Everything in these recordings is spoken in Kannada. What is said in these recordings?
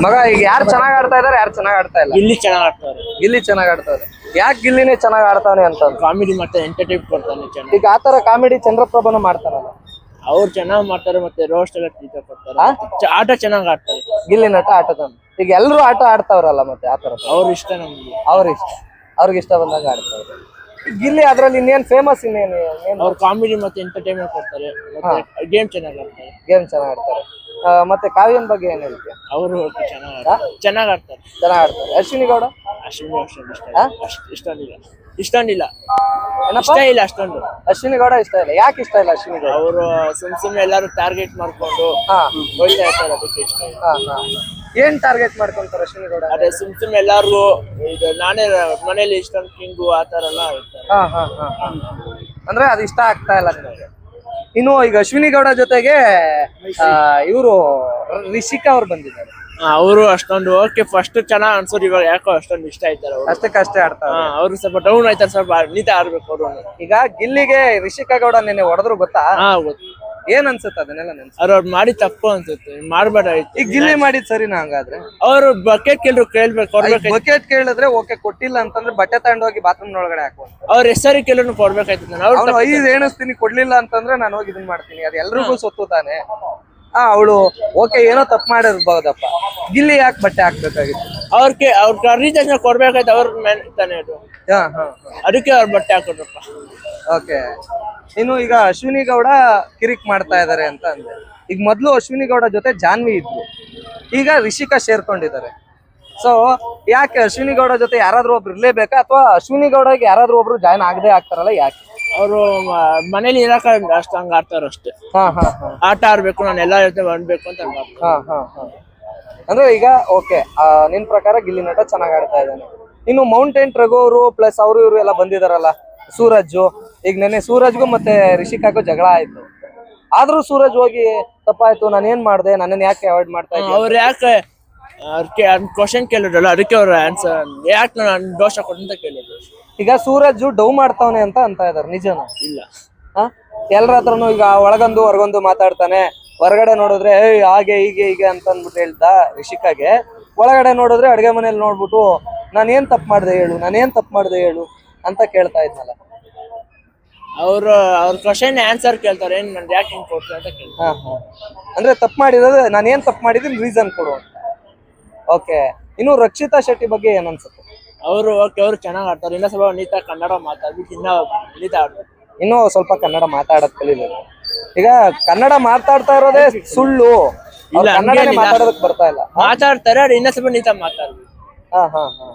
ಮಗ ಈಗ ಯಾರು ಚೆನ್ನಾಗ್ ಆಡ್ತಾ ಇದಾರೆ ಯಾರು ಚೆನ್ನಾಗ್ ಆಡ್ತಾ ಇಲ್ಲ. ಇಲ್ಲಿ ಚೆನ್ನಾಗಿ ಆಡ್ತಾರೆ. ಗಿಲ್ಲಿ ಚೆನ್ನಾಗ್ ಆಡ್ತಾರೆ. ಯಾಕೆ ಗಿಲ್ಲಿನೇ ಚೆನ್ನಾಗ್ ಆಡ್ತಾನೆ ಅಂತ ಕಾಮಿಡಿ ಮತ್ತೆ ಎಂಟರ್ಟೈನ್ ಕೊಡ್ತಾನೆ ಚೆನ್ನಾಗಿ. ಈಗ ಆತರ ಕಾಮಿಡಿ ಚಂದ್ರಪ್ರಭನ ಮಾಡ್ತಾರಲ್ಲ ಅವ್ರು ಚೆನ್ನಾಗ್ ಮಾಡ್ತಾರೆ ಮತ್ತೆ ರೋಸ್ಟ್ ಎಲ್ಲ ಟೀಚರ್ ಕೊಡ್ತಾರೆ. ಆ? ಚ- ಆಟ ಚೆನ್ನಾಗಿ ಆಡ್ತಾರೆ. ಗಿಲ್ಲಿ ನಟ ಆಟದ ಈಗ ಎಲ್ಲರೂ ಆಟ ಆಡ್ತಾವ್ರಲ್ಲ ಮತ್ತೆ ಆತರ ಅವ್ರ ಇಷ್ಟ ನಮ್ಗೆ. ಅವ್ರ ಇಷ್ಟ. ಅವ್ರಿಗೆ ಇಷ್ಟ ಬಂದಾಗ ಆಡ್ತಾರೆ. ಗಿಲ್ಲಿ ಅದ್ರಲ್ಲಿ ಇನ್ನೇನ್ ಫೇಮಸ್ ಇನ್ನೇನು ಅವ್ರು ಕಾಮಿಡಿ ಮತ್ತೆ ಎಂಟರ್ಟೈನ್ಮೆಂಟ್ ಕೊಡ್ತಾರೆ. ಮತ್ತೆ ಗೇಮ್ ಚೆನ್ನಾಗಿ ಆಡ್ತಾರೆ. ಗೇಮ್ ಚೆನ್ನಾಗ್ ಆಡ್ತಾರೆ. ಮತ್ತೆ ಕಾವ್ಯನ್ ಬಗ್ಗೆ ಏನ್ ಹೇಳ್ತೀಯ? ಅವರು ಚೆನ್ನಾಗ್ ಆಡ್ತಾರೆ. ಚೆನ್ನಾಗ್ ಆಡ್ತಾರೆ. ಚೆನ್ನಾಗ್ ಆಡ್ತಾರೆ. ಅಶ್ವಿನಿ ಗೌಡ? ಅಶ್ವಿನಿ ಅಷ್ಟೊಂದು ಇಷ್ಟ? ಇಲ್ಲ. ಅಷ್ಟ್ ಇಷ್ಟೊಂದಿಲ್ಲ ಇಷ್ಟೊಂದಿಲ್ಲ ಏನಪ್ಪ? ಇಷ್ಟ ಇಲ್ಲ ಅಷ್ಟೊಂದು. ಅಶ್ವಿನಿ ಗೌಡ ಇಷ್ಟ ಇಲ್ಲ. ಯಾಕೆ ಇಷ್ಟ ಇಲ್ಲ ಅಶ್ವಿನಿ ಗೌಡ? ಅವರು ಸುಮ್ ಸುಮ್ನೆ ಎಲ್ಲಾರು ಟಾರ್ಗೆಟ್ ಮಾಡ್ಕೊಂಡು ಹಾ. ಇರ್ತಾರೆ ಅದಕ್ಕೆ ಇಷ್ಟ ಇಲ್ಲ. ಹಾ ಹಾ ಏನ್ ಟಾರ್ಗೆಟ್ ಮಾಡ್ಕೊಂತಾರೆ ಅಶ್ವಿನಿ ಗೌಡ? ಅದೇ ಸುಮ್ ಸುಮ್ನೆ ಎಲ್ಲಾರು ಇದು ನಾನೇ ಮನೇಲಿ ಇಷ್ಟೊಂದು ಕಿಂಗು ಆ ತರ ಎಲ್ಲ ಇರ್ತಾರೆ. ಹಾ ಹಾ ಹಾ ಹಾ. ಅಂದ್ರೆ ಅದು ಇಷ್ಟ ಆಗ್ತಾ ಇಲ್ಲ ನಿಮಗೆ? ಇನ್ನು ಈಗ ಅಶ್ವಿನಿ ಗೌಡ ಜೊತೆಗೆ ಇವರು ರಿಷಿಕಾ ಅವ್ರು ಬಂದಿದ್ದಾರೆ. ಅವರು ಅಷ್ಟೊಂದು ಓಕೆ ಫಸ್ಟ್ ಚೆನ್ನಾಗ್ ಅನ್ಸೋದು ಇವಾಗ ಯಾಕೋ ಅಷ್ಟೊಂದು ಇಷ್ಟ ಆಯ್ತಾರೆ ಅವರು. ಅಷ್ಟಕ್ಕಷ್ಟೇ ಆಡ್ತಾರೆ ಅವ್ರು ಸ್ವಲ್ಪ ಡೌನ್ ಆಯ್ತಾರೆ ಸ್ವಲ್ಪ ನೀತ ಆಡ್ಬೇಕು ಅವರು. ಈಗ ಗಿಲ್ಲಿಗೆ ರಿಷಿಕಾ ಗೌಡ ನಿನ್ನೆ ಹೊಡೆದ್ರು ಗೊತ್ತಾ? ಹಾ ಗೊತ್ತು. ಏನ್ ಅನ್ಸುತ್ತೆ ಅದನ್ನೆಲ್ಲ ನೆನ್ಸ? ಅವ್ರು ಅವ್ರು ಮಾಡಿ ತಪ್ಪು ಅನ್ಸುತ್ತೆ. ಮಾಡ್ಬೇಡ ಈಗ ಗಿಲ್ಲಿ ಮಾಡಿದ್ ಸರಿನಾ ಹಂಗಾದ್ರೆ? ಅವರು ಬಕೆಟ್ ಕೇಳ್ರು ಕೇಳ್ಬೇಕು ಕೊಡ್ಬೇಕು ಬಕೆಟ್ ಕೇಳಿದ್ರೆ ಓಕೆ ಕೊಟ್ಟಿಲ್ಲ ಅಂತಂದ್ರೆ ಬಟ್ಟೆ ತಗೊಂಡೋಗಿ ಬಾತ್ರೂಮ್ ಒಳಗಡೆ ಹಾಕುವಂತ. ಅವ್ರ ಹೆಸರು ಕೇಳೋನು ಕೊಡ್ಬೇಕಾಯ್ತು. ನಾನು ಅವ್ರು ಐದು ಐದ್ ಎಣಿಸ್ತೀನಿ ಕೊಡ್ಲಿಲ್ಲ ಅಂತಂದ್ರೆ ನಾನು ಹೋಗಿ ಇದನ್ ಮಾಡ್ತೀನಿ. ಅದು ಎಲ್ರಿಗೂ ಸೊತ್ತು ತಾನೆ. ಆ ಅವಳು ಓಕೆ ಏನೋ ತಪ್ಪು ಮಾಡಿರ್ಬಹುದಪ್ಪ ಗಿಲ್ಲಿ ಯಾಕೆ ಬಟ್ಟೆ ಹಾಕ್ಬೇಕಾಗಿತ್ತು? ಅವ್ರಿಗೆ ಅವ್ರ ರೀಚಾರ್ಜ್ ಕೊಡ್ಬೇಕಾಯ್ತು ಅವ್ರ ಮೇಲೆ ತಾನೇ ಅದು. ಹಾ ಹಾ ಅದಕ್ಕೆ ಅವ್ರ ಬಟ್ಟೆ ಹಾಕೊಡ್ರಪ್ಪ ಓಕೆ. ಇನ್ನು ಈಗ ಅಶ್ವಿನಿ ಗೌಡ ಕಿರಿಕ್ ಮಾಡ್ತಾ ಇದ್ದಾರೆ ಅಂತ ಅಂದೆ. ಈಗ ಮೊದ್ಲು ಅಶ್ವಿನಿ ಗೌಡ ಜೊತೆ ಜಾನ್ವಿ ಇದ್ವಿ ಈಗ ರಿಷಿಕಾ ಸೇರ್ಕೊಂಡಿದ್ದಾರೆ. ಸೊ ಯಾಕೆ ಅಶ್ವಿನಿ ಗೌಡ ಜೊತೆ ಯಾರಾದ್ರೂ ಒಬ್ರು ಇರ್ಲೇಬೇಕಾ? ಅಥವಾ ಅಶ್ವಿನಿ ಗೌಡಗೆ ಯಾರಾದ್ರೂ ಒಬ್ರು ಜಾಯ್ನ್ ಆಗದೆ ಆಗ್ತಾರಲ್ಲ ಯಾಕೆ? ಅವರು ಮನೇಲಿ ಇರಕ ಅಷ್ಟು ಹಂಗ ಆಡ್ತಾರ ಅಷ್ಟೇ. ಹಾ ಹಾ ಹಾ. ಆಟ ಆಡ್ಬೇಕು ನಾನು ಎಲ್ಲ ಜೊತೆ ಮಾಡ್ಬೇಕು ಅಂತ ಹಾ ಹಾ ಅಂದ್ರೆ ಈಗ ಓಕೆ ನಿನ್ ಪ್ರಕಾರ ಗಿಲ್ಲಿ ನಟ ಚೆನ್ನಾಗ್ ಆಡ್ತಾ ಇದ್ದಾನೆ. ಇನ್ನು ಮೌಂಟೇನ್ ಟ್ರಗೋ ಅವರು ಪ್ಲಸ್ ಅವರು ಇವರು ಎಲ್ಲ ಬಂದಿದಾರಲ್ಲ. ಸೂರಜ್ ಈಗ ನೆನೆ ಸೂರಜ್ಗೂ ಮತ್ತೆ ರಿಷಿಕಾಗೂ ಜಗಳ ಆಯ್ತು. ಆದ್ರೂ ಸೂರಜ್ ಹೋಗಿ ತಪ್ಪಾಯ್ತು ನಾನು ಏನ್ ಮಾಡ್ದೆ ನನ್ನನ್ನು ಯಾಕೆ ಅವಾಯ್ಡ್ ಮಾಡ್ತಾ ಇದ್ದೀನಿ ಅವ್ರು ಯಾಕೆ ಅದಕ್ಕೆ ಕ್ವಶನ್ ಕೇಳಿದ್ರಲ್ಲ ಅದಕ್ಕೆ ಅವ್ರ ಆನ್ಸರ್ ಯಾಕೆ ನಾನು ದೋಷ ಕೊಟ್ಟಂತ ಕೇಳಿದ್ರು. ಈಗ ಸೂರಜ್ ಡೌ ಮಾಡ್ತಾವನೆ ಅಂತ ಅಂತ ಇದಾರೆ ನಿಜನ? ಇಲ್ಲ. ಆ ಎಲ್ಲರ ಹತ್ರನು ಈಗ ಒಳಗೊಂದು ಹೊರಗೊಂದು ಮಾತಾಡ್ತಾನೆ. ಹೊರಗಡೆ ನೋಡಿದ್ರೆ ಏಯ್ ಹಾಗೆ ಹೀಗೆ ಹೀಗೆ ಅಂತ ಅಂದ್ಬಿಟ್ಟು ಹೇಳ್ದ ರಿಷಿಕಾಗೆ. ಒಳಗಡೆ ನೋಡಿದ್ರೆ ಅಡುಗೆ ಮನೇಲಿ ನೋಡ್ಬಿಟ್ಟು ನಾನು ಏನ್ ತಪ್ಪು ಮಾಡ್ದೆ ಹೇಳು ನಾನು ಏನು ತಪ್ಪು ಮಾಡ್ದೆ ಹೇಳು? ಅಂತ ಕೇಳ್ತಾ ಇದ್ನಲ್ಲ. ಅವರು ಅವ್ರ ಕ್ವಶನ್ ಆನ್ಸರ್ ಕೇಳ್ತಾರೆ. ಏನ್ ನನ್ ಯಾಕೆ ಹಿಂಗ್ ಕೊಡ್ತೀನಿ ಅಂತ ಕೇಳ್ತಾರೆ. ಹಾ ಹಾ. ಅಂದ್ರೆ ತಪ್ಪು ಮಾಡಿರೋದು ನಾನು ಏನ್ ತಪ್ಪು ಮಾಡಿದೀನಿ ರೀಸನ್ ಕೊಡು ಅಂತ. ಓಕೆ ಇನ್ನು ರಕ್ಷಿತಾ ಶೆಟ್ಟಿ ಬಗ್ಗೆ ಏನ್ ಅನ್ಸುತ್ತೆ? ಅವರು ಓಕೆ ಅವ್ರು ಚೆನ್ನಾಗಿ ಆಡ್ತಾರೆ. ಇನ್ನ ಸ್ವಲ್ಪ ನೀತ ಕನ್ನಡ ಮಾತಾಡ್ಬಿಟ್ಟು ಇನ್ನ ನೀತ ಆಡ್ಬೇಕು. ಇನ್ನೂ ಸ್ವಲ್ಪ ಕನ್ನಡ ಮಾತಾಡೋದ್ ಕಲೀಲಿ. ಈಗ ಕನ್ನಡ ಮಾತಾಡ್ತಾ ಇರೋದೇ ಸುಳ್ಳು. ಅವ್ರು ಇಲ್ಲ, ಕನ್ನಡನೇ ಹಂಗೇನಿಲ್ಲ. ಮಾತಾಡೋದಕ್ ಬರ್ತಾ ಇಲ್ಲ. ಮಾತಾಡ್ತಾರೆ ಅವ್ರು ಇನ್ನ ಸ್ವಲ್ಪ ನೀತ ಮಾತಾಡ್ಬೇಕು. ಹಾ ಹಾ ಹಾ.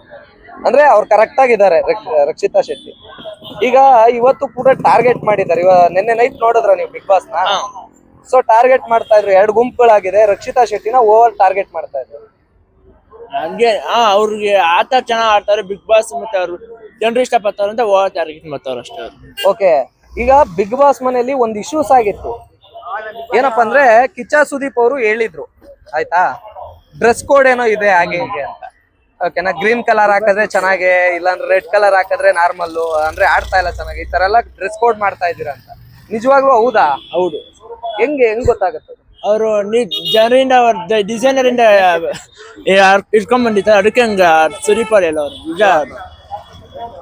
ಅಂದ್ರೆ ಅವ್ರು ಕರೆಕ್ಟ್ ಆಗಿದ್ದಾರೆ ರಕ್ಷ- ರಕ್ಷಿತಾ ಶೆಟ್ಟಿ. ಈಗ ಇವತ್ತು ಕೂಡ ಟಾರ್ಗೆಟ್ ಮಾಡಿದ್ದಾರೆ. ಇವಾಗ ನಿನ್ನೆ ನೈಟ್ ನೋಡಿದ್ರ ನೀವು ಬಿಗ್ ಬಾಸ್ನ. ಸೊ ಟಾರ್ಗೆಟ್ ಮಾಡ್ತಾ ಇದ್ರು. ಎರಡು ಗುಂಪುಗಳಾಗಿದೆ. ರಕ್ಷಿತಾ ಶೆಟ್ಟಿನ ಓವರ್ ಟಾರ್ಗೆಟ್ ಮಾಡ್ತಾ ಇದ್ರು. ಹಂಗೆ ಹಾ ಅವ್ರಿಗೆ ಆತ ಚೆನ್ನಾಗ್ ಆಡ್ತಾರೆ. ಬಿಗ್ ಬಾಸ್ ಮತ್ತೆ ಅವ್ರು ಜನರು ಇಷ್ಟಪಡ್ತಾರೆ ಅಂತ ಓವರ್ ಟಾರ್ಗೆಟ್ ಮಾಡ್ತಾರ ಅಷ್ಟೇ ಓಕೆ ಈಗ ಬಿಗ್ ಬಾಸ್ ಮನೆಯಲ್ಲಿ ಒಂದು ಇಶ್ಯೂಸ್ ಆಗಿತ್ತು. ಏನಪ್ಪಾ ಅಂದ್ರೆ ಕಿಚ್ಚ ಸುದೀಪ್ ಅವರು ಹೇಳಿದ್ರು. ಆಯ್ತಾ? ಡ್ರೆಸ್ ಕೋಡ್ ಏನೋ ಇದೆ ಹಾಗೆ ಹೀಗೆ ಅಂತ. ಓಕೆನಾ ಗ್ರೀನ್ ಕಲರ್ ಹಾಕಿದ್ರೆ ಚೆನ್ನಾಗಿ ಇಲ್ಲಾಂದ್ರೆ ರೆಡ್ ಕಲರ್ ಹಾಕಿದ್ರೆ ನಾರ್ಮಲ್ ಅಂದ್ರೆ ಆಡ್ತಾ ಇಲ್ಲ ಚೆನ್ನಾಗಿ. ಈ ತರ ಎಲ್ಲ ಡ್ರೆಸ್ ಕೋಡ್ ಮಾಡ್ತಾ ಇದ್ದೀರಾ ಅಂತ. ನಿಜವಾಗ್ಲೂ ಹೌದಾ? ಹೌದು. ಹೆಂಗೆ ಹೆಂಗ್ ಗೊತ್ತಾಗುತ್ತೆ? ಅವರು ಜನರಿಂದ ಜನರಿಂದ ಡಿಸೈನರ್ ಇಂದ ಇಟ್ಕೊಂಡ್ ಬಂದಿದ್ದಾರೆ ಅದಕ್ಕೆ ಹಂಗ ಸುರಿಪಾಲ್ ಎಲ್ಲ ಅವ್ರು. ನಿಜ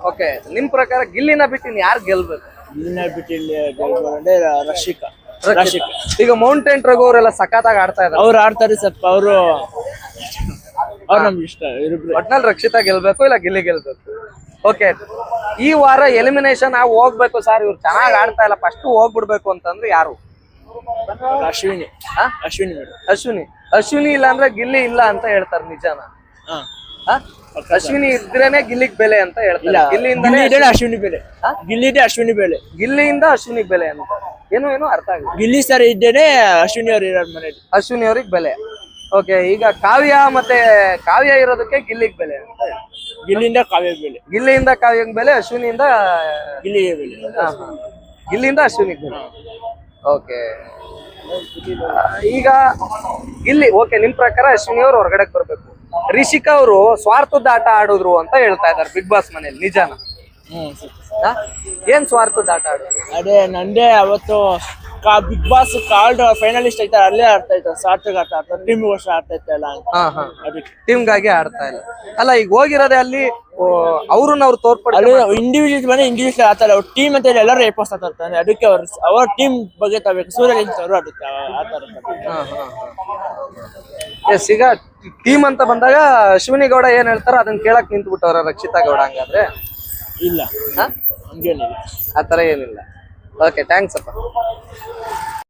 ಓಕೆ ನಿಮ್ ಪ್ರಕಾರ ಗಿಲ್ಲಿನ ಬಿಟ್ಟು ಇನ್ ಯಾರು ಗೆಲ್ಬೇಕು? ಗಿಲ್ಲಿನ ಬಿಟ್ಟು ಇಲ್ಲಿ ಗೆಲ್ಬೋದು ಅಂದ್ರೆ ರಶಿಕಾ ರಶಿಕಾ ಈಗ ಮೌಂಟೇನ್ ಟ್ರಗ್ ಅವರೆಲ್ಲ ಸಖತ್ತಾಗಿ ಆಡ್ತಾ ಇದ್ದಾರೆ ಅವ್ರು ಆಡ್ತಾರೆ ಸ್ವಲ್ಪ ಅವರು ಅವ್ರು ನಮ್ಗೆ ಇಷ್ಟ ಇವ್ರಿಬ್ರು. ಒಟ್ನಲ್ಲಿ ರಕ್ಷಿತಾ ಗೆಲ್ಬೇಕು ಇಲ್ಲ ಗಿಲ್ಲಿ ಗೆಲ್ಬೇಕು? ಓಕೆ ಈ ವಾರ ಎಲಿಮಿನೇಷನ್ ಆಗಿ ಹೋಗ್ಬೇಕು ಸರ್ ಇವ್ರು ಚೆನ್ನಾಗಿ ಆಡ್ತಾ ಇಲ್ಲ. ಫಸ್ಟ್ ಹೋಗ್ಬಿಡ್ಬೇಕು ಅಂತಂದ್ರೆ ಯಾರು? ಅಶ್ವಿನಿ. ಹಾ? ಅಶ್ವಿನಿ ಮೇಡಮ್ ಅಶ್ವಿನಿ. ಅಶ್ವಿನಿ ಇಲ್ಲ ಅಂದ್ರೆ ಗಿಲ್ಲಿ ಇಲ್ಲ ಅಂತ ಹೇಳ್ತಾರೆ ನಿಜಾನ? ಹಾ? ಅಶ್ವಿನಿ ಇದ್ರೇನೆ ಗಿಲ್ಲಿಗ್ ಬೆಲೆ ಅಂತ ಹೇಳ್ತಾರೆ. ಗಿಲ್ಲಿ ಇದೆ ಅಶ್ವಿನಿ ಬೆಲೆ? ಗಿಲ್ಲಿ ಇದೆ ಅಶ್ವಿನಿ ಬೆಲೆ. ಗಿಲ್ಲಿಯಿಂದ ಅಶ್ವಿನಿಗ್ ಬೆಲೆ ಅಂತ. ಏನು ಏನು ಅರ್ಥ ಆಗಿಲ್ಲ ಗಿಲ್ಲಿ ಸರ್ ಇದ್ದೇನೆ ಅಶ್ವಿನಿ ಅವ್ರು ಇರೋದ್ ಮನೇಲಿ. ಅಶ್ವಿನಿ ಅವ್ರಿಗೆ ಬೆಲೆ. ಓಕೆ ಈಗ ಕಾವ್ಯ ಮತ್ತೆ ಕಾವ್ಯ ಇರೋದಕ್ಕೆ ಗಿಲ್ಲಿಗ್ ಬೆಲೆ ಗಿಲ್ಲಿಂದ ಕಾವ್ಯ ಬೆಲೆ. ಗಿಲ್ಲಿಯಿಂದ ಕಾವ್ಯ ಬೆಲೆ ಅಶ್ವಿನಿಯಿಂದ ಗಿಲ್ಲಿಗೆ ಬೆಲೆ. ಹಾ, ಹಾ. ಗಿಲ್ಲಿಂದ ಅಶ್ವಿನಿಗ್ ಬೆಲೆ. ಓಕೆ ಈಗ ಇಲ್ಲಿ ಓಕೆ ನಿಮ್ ಪ್ರಕಾರ ಅಶ್ವಿನಿ ಅವ್ರು ಹೊರಗಡೆ ಬರ್ಬೇಕು. ರಿಷಿಕಾ ಅವರು ಸ್ವಾರ್ಥದ ಆಟ ಆಡಿದ್ರು ಅಂತ ಹೇಳ್ತಾ ಇದಾರೆ ಬಿಗ್ ಬಾಸ್ ಮನೇಲಿ ನಿಜಾನ? ಹ್ಮ್? ಏನ್ ಸ್ವಾರ್ಥದ ಆಟ ಆಡೋದು ಅದೇ ನಂದೇ ಅವತ್ತು ಬಿಗ್ ಬಾಸ್ ಕಾರ್ಡ್ ಫೈನಲಿಸ್ಟ್ ಐತೆ ಅಲ್ಲೇ ಆಡ್ತಾ ಇದ್ದಾರೆ ಸಾರ್ಥಕ್ ಆಟ. ಆಡ್ತಾರೆ ಟೀಮ್ ವರ್ಷ ಆಡ್ತಾ ಇತ್ತಲ್ಲ ಅಂತ. ಹಾ ಹಾ. ಅದಕ್ಕೆ. ಟೀಮ್ಗಾಗಿ ಆಡ್ತಾ ಇಲ್ಲ. ಅಲ್ಲ ಈಗ ಹೋಗಿರೋದೇ ಅಲ್ಲಿ ಅವ್ರನ್ನ ಅವ್ರು ತೋರ್ಪಡಿ ಅಲ್ಲಿ ಇಂಡಿವಿಜುವಲ್ ಮನೆ ಇಂಡಿವಿಜುವಲ್ ಆತಾರೆ ಅವ್ರ ಟೀಮ್ ಅಂತ ಹೇಳಿ ಎಲ್ಲರೂ ಏಪೋಸ್ ಆತಾರೆ ಅದಕ್ಕೆ ಅವ್ರ ಅವ್ರ ಟೀಮ್ ಬಗ್ಗೆ ತಗೋಬೇಕು ಸೂರ್ಯ ಅವರು ಆಡುತ್ತೆ ಆತರ ಎಸ್ ಈಗ ಟೀಮ್ ಅಂತ ಬಂದಾಗ ಶಿವನಿ ಗೌಡ ಏನ್ ಹೇಳ್ತಾರ ಅದನ್ನ ಕೇಳಕ್ ನಿಂತ್ಬಿಟ್ಟವ್ರ ರಕ್ಷಿತಾ ಗೌಡ ಹಂಗಾದ್ರೆ. ಇಲ್ಲ. ಹಾ? ಹಂಗೇನಿಲ್ಲ. ಆತರ ಏನಿಲ್ಲ. ಓಕೆ ಥ್ಯಾಂಕ್ಸ್ ಅಪ್ಪ